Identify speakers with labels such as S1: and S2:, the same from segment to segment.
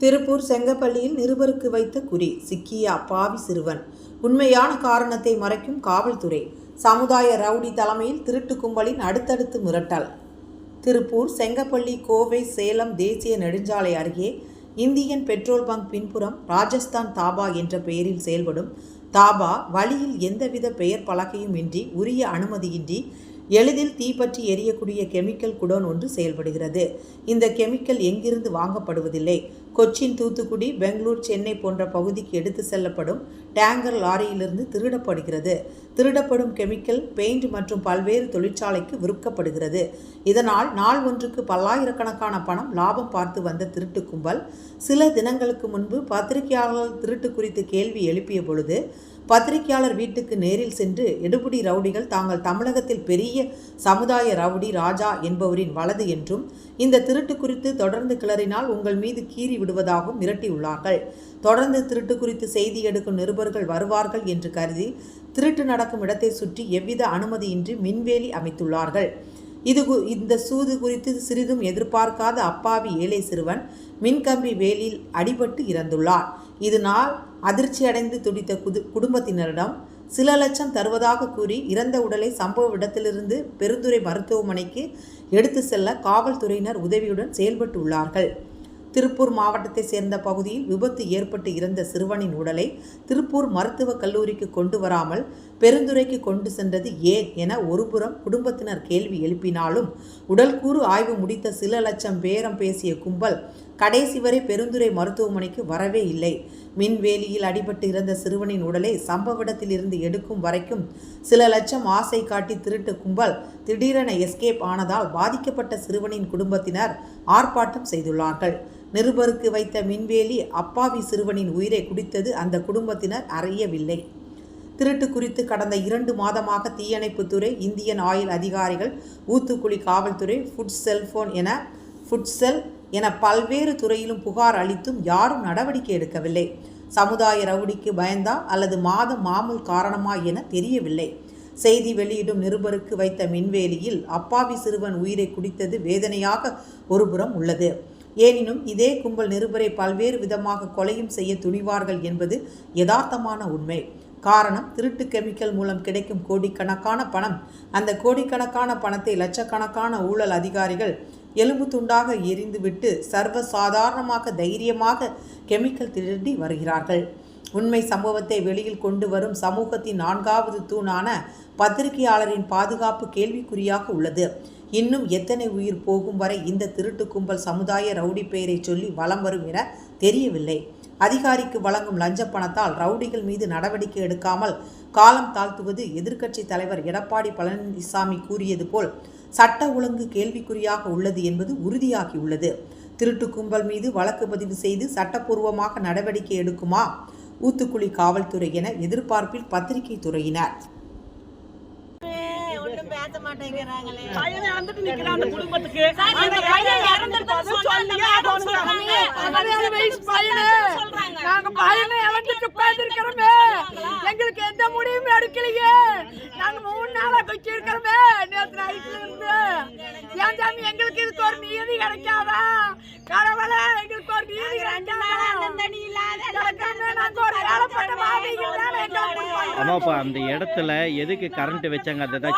S1: திருப்பூர் செங்கப்பள்ளியில் நிருபருக்கு வைத்த குறி சிக்கிய அப்பாவி சிறுவன். உண்மையான காரணத்தை மறைக்கும் காவல்துறை. சமுதாய ரவுடி தலைமையில் திருட்டு கும்பலின் அடுத்தடுத்து மிரட்டல். திருப்பூர் செங்கப்பள்ளி கோவை சேலம் தேசிய நெடுஞ்சாலை அருகே இந்தியன் பெட்ரோல் பங்க் பின்புறம் ராஜஸ்தான் தாபா என்ற பெயரில் செயல்படும் தாபா வழியில் எந்தவித பெயர் பலகையும் இன்றி உரிய அனுமதியின்றி எளிதில் தீப்பற்றி எரியக்கூடிய கெமிக்கல் குடோன் ஒன்று செயல்படுகிறது. இந்த கெமிக்கல் எங்கிருந்து வாங்கப்படுவதில்லை? கொச்சின் தூத்துக்குடி பெங்களூர் சென்னை போன்ற பகுதிக்கு எடுத்து செல்லப்படும் டேங்கர் லாரியிலிருந்து திருடப்படுகிறது. திருடப்படும் கெமிக்கல் பெயிண்ட் மற்றும் பல்வேறு தொழிற்சாலைக்கு விற்கப்படுகிறது. இதனால் நாள் ஒன்றுக்கு பல்லாயிரக்கணக்கான பணம் லாபம் பார்த்து வந்த திருட்டு கும்பல் சில தினங்களுக்கு முன்பு பத்திரிகையாளர்கள் திருட்டு குறித்து கேள்வி எழுப்பிய பொழுது பத்திரிகையாளர் வீட்டுக்கு நேரில் சென்று எடுபுடி ரவுடிகள் தாங்கள் தமிழகத்தில் பெரிய சமுதாய ரவுடி ராஜா என்பவரின் வலது என்றும் இந்த திருட்டு குறித்து தொடர்ந்து கிளறினால் உங்கள் மீது கீறி விடுவதாகவும் மிரட்டியுள்ளார்கள். தொடர்ந்து திருட்டு குறித்து செய்தி எடுக்கும் நிருபர்கள் வருவார்கள் என்று கருதி திருட்டு நடக்கும் இடத்தை சுற்றி எவ்வித அனுமதியின்றி மின்வேலி அமைத்துள்ளார்கள். இது கு- இந்த சூது குறித்து சிறிதும் எதிர்பார்க்காத அப்பாவி ஏழை சிறுவன் மின்கம்பி வேலியில் அடிபட்டு இறந்துள்ளார். இதனால் அதிர்ச்சியடைந்து துடித்த குது குடும்பத்தினரிடம் சில லட்சம் தருவதாக கூறி இறந்த உடலை சம்பவ இடத்திலிருந்து பெருந்துறை மருத்துவமனைக்கு எடுத்து செல்ல காவல்துறையினர் உதவியுடன் செயல்பட்டு உள்ளார்கள் திருப்பூர் மாவட்டத்தை சேர்ந்த பகுதியில் விபத்து ஏற்பட்டு இறந்த சிறுவனின் உடலை திருப்பூர் மருத்துவக் கல்லூரிக்கு கொண்டு வராமல் பெருந்துறைக்கு கொண்டு சென்றது ஏன் என ஒருபுறம் குடும்பத்தினர் கேள்வி எழுப்பினாலும் உடல்கூறு ஆய்வு முடித்த சில லட்சம் பேரம் பேசிய கும்பல் கடைசி வரை பெருந்துறை மருத்துவமனைக்கு வரவே இல்லை. மின்வேலியில் அடிபட்டு இறந்த சிறுவனின் உடலை சம்பவ இடத்திலிருந்து எடுக்கும் வரைக்கும் சில லட்சம் ஆசை காட்டி திருட்டு கும்பல் திடீரென எஸ்கேப் ஆனதால் பாதிக்கப்பட்ட சிறுவனின் குடும்பத்தினர் ஆர்ப்பாட்டம் செய்துள்ளார்கள். நிருபருக்கு வைத்த மின்வேலி அப்பாவி சிறுவனின் உயிரை குடித்தது அந்த குடும்பத்தினர் அறியவில்லை. திருட்டு குறித்து கடந்த இரண்டு மாதமாக தீயணைப்புத்துறை இந்தியன் ஆயில் அதிகாரிகள் ஊத்துக்குழி காவல்துறை ஃபுட் செல்போன் என ஃபுட்செல் என பல்வேறு துறையிலும் புகார் அளித்தும் யாரும் நடவடிக்கை எடுக்கவில்லை. சமுதாய ரவுடிக்கு பயந்தா அல்லது மாதம் மாமூல் காரணமா என தெரியவில்லை. செய்தி வெளியிடும் நிருபருக்கு வைத்த மின்வேலியில் அப்பாவி சிறுவன் உயிரை குடித்தது வேதனையாக ஒருபுறம் உள்ளது. எனினும் இதே கும்பல் நிருபரை பல்வேறு விதமாக கொலையும் செய்ய துணிவார்கள் என்பது யதார்த்தமான உண்மை. காரணம் திருட்டு கெமிக்கல் மூலம் கிடைக்கும் கோடிக்கணக்கான பணம். அந்த கோடிக்கணக்கான பணத்தை லட்சக்கணக்கான ஊழல் அதிகாரிகள் எலும்பு துண்டாக எரிந்துவிட்டு சர்வ சாதாரணமாக தைரியமாக கெமிக்கல் திருடி வருகிறார்கள். உண்மை சம்பவத்தை வெளியில் கொண்டு வரும் சமூகத்தின் நான்காவது தூணான பத்திரிகையாளரின் பாதுகாப்பு கேள்விக்குறியாக உள்ளது. இன்னும் எத்தனை உயிர் போகும் வரை இந்த திருட்டு கும்பல் சமுதாய ரவுடி பெயரை சொல்லி வலம் வரும் என தெரியவில்லை. அதிகாரிக்கு வழங்கும் லஞ்ச பணத்தால் ரவுடிகள் மீது நடவடிக்கை எடுக்காமல் காலம் தாழ்த்துவது எதிர்க்கட்சி தலைவர் எடப்பாடி பழனிசாமி கூறியது போல் சட்ட ஒழுங்கு கேள்விக்குறியாக உள்ளது என்பது உறுதியாகியுள்ளது. திருட்டு கும்பல் மீது வழக்கு பதிவு செய்து சட்டப்பூர்வமாக நடவடிக்கை எடுக்குமா? ஊத்துக்குளி காவல்துறை என எதிர்பார்ப்பில் பத்திரிகை துறையினர்.
S2: ஒண்ணும் பேச மாட்டேங்கிறாங்களே.
S3: பையனை வந்துட்டு நிக்கிறான் அந்த குடும்பத்துக்கு. அந்த பையன் இறந்துட்டு
S2: இறந்துட்டு சொன்னாங்க.
S3: நாங்க பையனை இழந்துட்டு உட்கார்ந்திருக்கிறோமே. எங்களுக்கு எந்த முடிவும் எடுக்கலையே. நாங்க மூணு நாளா கொச்சி இருக்கிறோமே. நேற்று நைட்ல இருந்து. ஏன் சாமி எங்களுக்கு இதுக்கு ஒரு நீதி கிடைக்காதா? கடவுளே எங்களுக்கு நீதி கிடைக்காதா
S2: அந்த.
S4: ஆமாப்பா இடத்துல எதுக்கு கரண்ட் வச்சாங்க? அதை தான்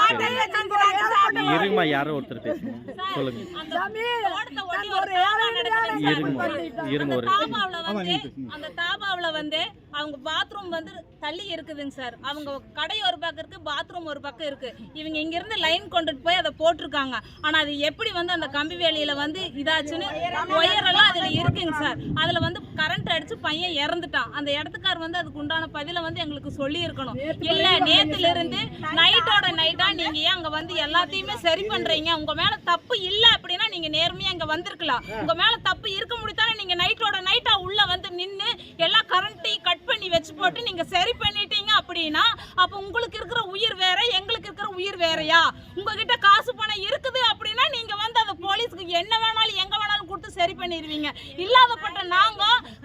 S4: இருமா யாரோ ஒருத்தர் பேசணும் சொல்லுங்க. இருங்க. இருங்க ஒரு
S5: அந்த தாபாவுல வந்து அவங்க பாத்ரூம் வந்து தள்ளி இருக்குதுங்க சார். அவங்க கடை ஒரு பக்கம் இருக்கு பாத்ரூம் ஒரு பக்கம் இருக்கு. இவங்க இங்க இருந்து லைன் கொண்டுட்டு போய் அதை போட்டிருக்காங்க. ஆனா அது எப்படி வந்து அந்த கம்பி வேலியில வந்து இதாச்சுன்னு ஒயரெல்லாம் அதுல இருக்குங்க சார் அதுல வந்து கரண்ட் அடிச்சு பையன் இறந்துட்டான். அந்த இடத்துக்கார் வந்து அதுக்கு உண்டான பதில வந்து எங்களுக்கு சொல்லி இருக்கணும் இல்ல நேத்துல இருந்து நைட்டோட நைட்டா நீங்க ஏன் அங்க வந்து எல்லாத்தையுமே சரி பண்றீங்க? உங்க மேல தப்பு இல்ல அப்படின்னா நீங்க நேர்மையா இங்க வந்திருக்கலாம். உங்க மேல தப்பு இருக்க முடித்தானே நீங்க நைட்டோட நைட்டா உள்ள வந்து நின்னு எல்லா கரண்ட்டையும் கட் பண்ணி வச்சு போட்டு நீங்க சரி பண்ணிட்டீங்க அப்படின்னா அப்ப உங்களுக்கு இருக்கிற உயிர் வேற எங்களுக்கு இருக்கிற உயிர் வேறையா? உங்ககிட்ட காசு பணம் இருக்குது அப்படின்னா நீங்க வந்து அந்த போலீஸ்க்கு என்ன வேணாலும் எங்க வேணாலும் கொடுத்து சரி பண்ணிடுவீங்க. இல்லாதப்பட்ட நாங்க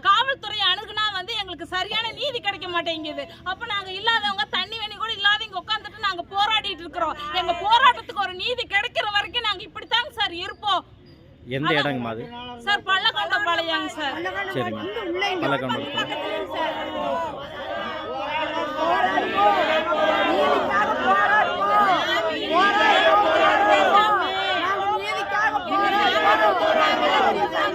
S5: காவல்துறை அணுகுனா வந்து எங்களுக்கு சரியான நீதி கிடைக்க மாட்டேங்குது. அப்ப நாங்க இல்லாதவங்க தண்ணி வேணி கூட இல்லாத இங்க உட்காந்துட்டு நாங்க போராடிட்டு இருக்கிறோம். எங்க போராட்டத்துக்கு ஒரு நீதி கிடைக்கிற வரைக்கும் நாங்க இப்படித்தாங்க சார் இருப்போம்.
S4: எந்த இடங்கம்மா அது?
S5: சார் பள்ளக்கொண்ட பாளையங்க சார்.
S4: சரிங்க பல்லக்கம்பலத்தில்
S3: நீதிக்காக போராடுவோம் போராடுவோம் போராடுவோம் நாங்கள் நீதிக்காக போராடுவோம் நீதிக்காக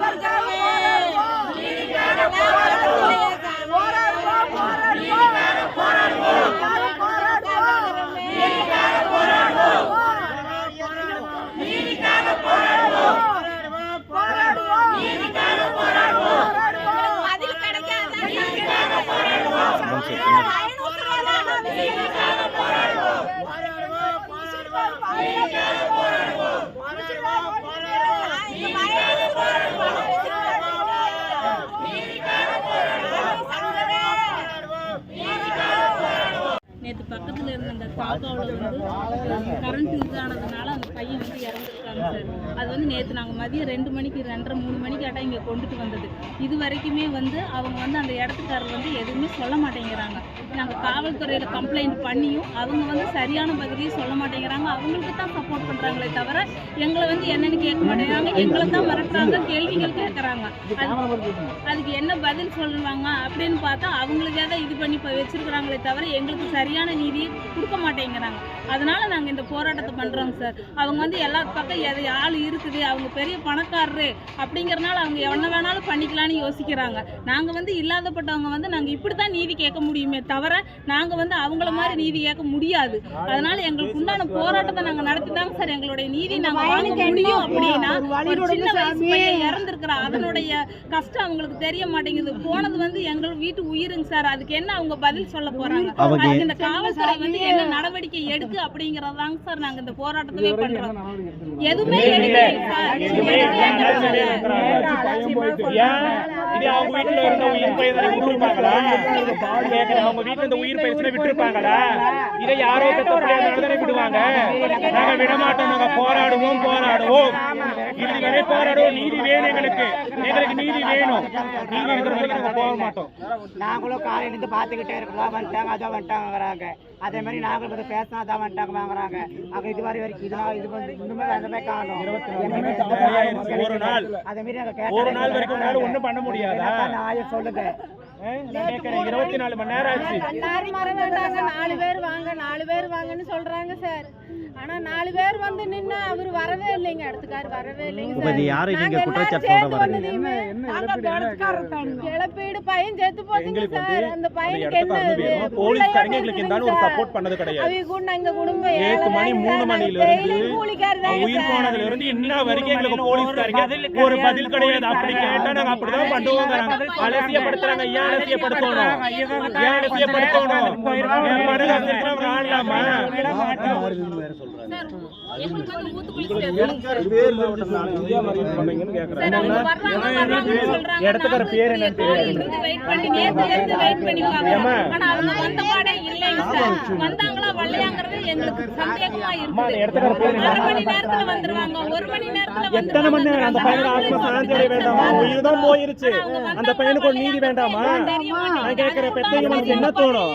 S3: போராடுவோம் நீதிக்காக போராடுவோம் போராடுவோம் போராடுவோம் போராடுவோம் நீதிக்காக போராடுவோம் நீதிக்காக போராடுவோம் போராடுவோம் நீதிக்காக போராடுவோம் போராடுவோம் பதில் கிடைக்காத நீதிக்காக போராடுவோம்
S5: நேற்று பக்கத்தில் இருந்த அந்த தாபாவில் வந்து கரண்ட் இதானதுனால அந்த பையன் வந்து இறந்துருக்காங்க சார். அது வந்து நேற்று நாங்கள் மதியம் ரெண்டு மணிக்கு ரெண்டரை மூணு மணிக்கு ஆட்டா இங்கே கொண்டுட்டு வந்தது. இது வரைக்குமே வந்து அவங்க வந்து அந்த இடத்துக்காரர் வந்து எதுவுமே சொல்ல மாட்டேங்கிறாங்க. நாங்கள் காவல்துறையில் கம்ப்ளைண்ட் பண்ணியும் அவங்க வந்து சரியான பதிலையும் சொல்ல மாட்டேங்கிறாங்க. அவங்களுக்கு தான் சப்போர்ட் பண்ணுறாங்களே தவிர எங்களை வந்து என்னன்னு கேட்க மாட்டேங்கிறாங்க. எங்களை தான் மிரட்டுறாங்க கேள்விகள் கேட்குறாங்க. அதுக்கு என்ன பதில் சொல்லுவாங்க அப்படின்னு பார்த்தா அவங்களுக்கே தான் இது பண்ணி இப்போ வச்சிருக்கிறாங்களே தவிர எங்களுக்கு சரியான நீதியை கொடுக்க மாட்டேங்கிறாங்க. அதனால நாங்கள் இந்த போராட்டத்தை பண்ணுறோங்க சார். அவங்க வந்து எல்லா பக்கம் எது ஆள் இருக்குது அவங்க பெரிய பணக்காரரு அப்படிங்கறனால அவங்க என்ன வேணாலும் பண்ணிக்கலாம்னு யோசிக்கிறாங்க. நாங்கள் வந்து இல்லாதப்பட்டவங்க வந்து நாங்கள் இப்படி தான் நீதி கேட்க முடியுமே தவிர நாங்கள் வந்து அவங்கள மாதிரி நீதி கேட்க முடியாது. அதனால எங்களுக்கு உண்டான போராட்டத்தை நாங்கள் நடத்தி தாங்க சார் எங்களுடைய நீதி நாங்கள் வாங்க முடியும் அப்படின்னா ஒரு சின்ன வயசு பையன் இறந்துருக்குறா அதனுடைய கஷ்டம் அவங்களுக்கு தெரிய மாட்டேங்குது. போனது வந்து எங்கள் வீட்டு உயிருங்க சார். அதுக்கு என்ன அவங்க பதில் சொல்ல போறாங்க? அதுக்கு இந்த காவல்துறை வந்து என்ன நடவடிக்கை எடுக்கு அப்படிங்கறதாங்க சார் நாங்க இந்த போராட்டத்திலே பண்றோம். எதுவுமே எடுக்கலைங்க சார்.
S6: இது வீட்டுல இருந்த உயிர் பயிற்சியில விட்டுருப்பாங்களா? இதை யாரோ தானே விடுவாங்க. நாங்க நாங்க போராடுவோம் போராடுவோம். இறுதி வரை போராடுவோம். நீதி வேணும் எங்களுக்கு. எங்களுக்கு நீதி வேணும். நீதி இருக்கிற வரைக்கும் நாங்க போக மாட்டோம்.
S7: நாங்களும் காலையில இருந்து பார்த்துக்கிட்டே இருக்கோம். வந்துட்டாங்க அதான் வந்துட்டாங்கிறாங்க அதே மாதிரி நாங்களும் வந்து பேசினா அதான் வந்துட்டாங்க வாங்குறாங்க. அங்க இது வரை வரைக்கும் இதெல்லாம் இது வந்து இன்னுமே வந்தமே காணும்.
S6: ஒரு நாள்.
S7: அதே மாதிரி நாங்க
S6: ஒரு நாள் வரைக்கும் ஒண்ணும் பண்ண முடியாதா?
S7: சொல்லுங்க
S6: நான் கேட்கறேன் இருபத்தி நாலு மணி நேரம் ஆச்சு.
S8: நாலு பேர் வாங்க நாலு பேர் வாங்கன்னு சொல்றாங்க சார். ஆனா நாலு பேர் வந்து நின்னா அவர் வரவே இல்லைங்க அடுத்துக்கார் வரவே இல்லைங்க
S4: இது யாரு நீங்க குற்றச்சாட்டு வரீங்க
S8: இழப்பீடு பையன் செத்து போச்சுங்க சார். அந்த பையனுக்கு என்ன
S6: இந்த ஒரு சப்போர்ட். பண்ணது கிடையாது.
S8: அவங்க கூட எங்க குடும்பம்
S6: ஏழு மணி
S8: ஏழைதாங்க
S6: மூணு
S8: சார்.
S6: மணில
S8: நாங்க
S6: இருந்து உயிர். போனதுல இன்ன வரைக்கும் எங்களுக்கு போலீஸ்காரங்க ஒரு பதில் கிடையாது. அப்படி கேட்டா நாங்க ஏன்
S5: எங்களுக்கு வந்து
S6: இடத்துக்கார பேர் என்ன
S5: காலையில இருந்து வெயிட் பண்ணி நேத்துல இருந்து வெயிட் பண்ணி பாக்குறோம் ஆனா அவங்க வந்த பாடே இல்லைங்க சார். வந்தாங்களா வரலையாங்கிறது எங்களுக்கு சந்தேகமா
S6: என்ன?
S5: அரை மணி நேரத்துல வந்துருவாங்க. ஒரு மணி நேரத்துல
S6: எத்தனை மணி நேரம்? அந்த பையனுக்கு ஆத்ம சாந்தி அடைய வேண்டாமா உயிர் தான் போயிருச்சு. அந்த பையனுக்கு ஒரு நீதி வேண்டாமா? நான் கேட்கிறேன் பெத்தைகளுக்கு என்ன தோணும்?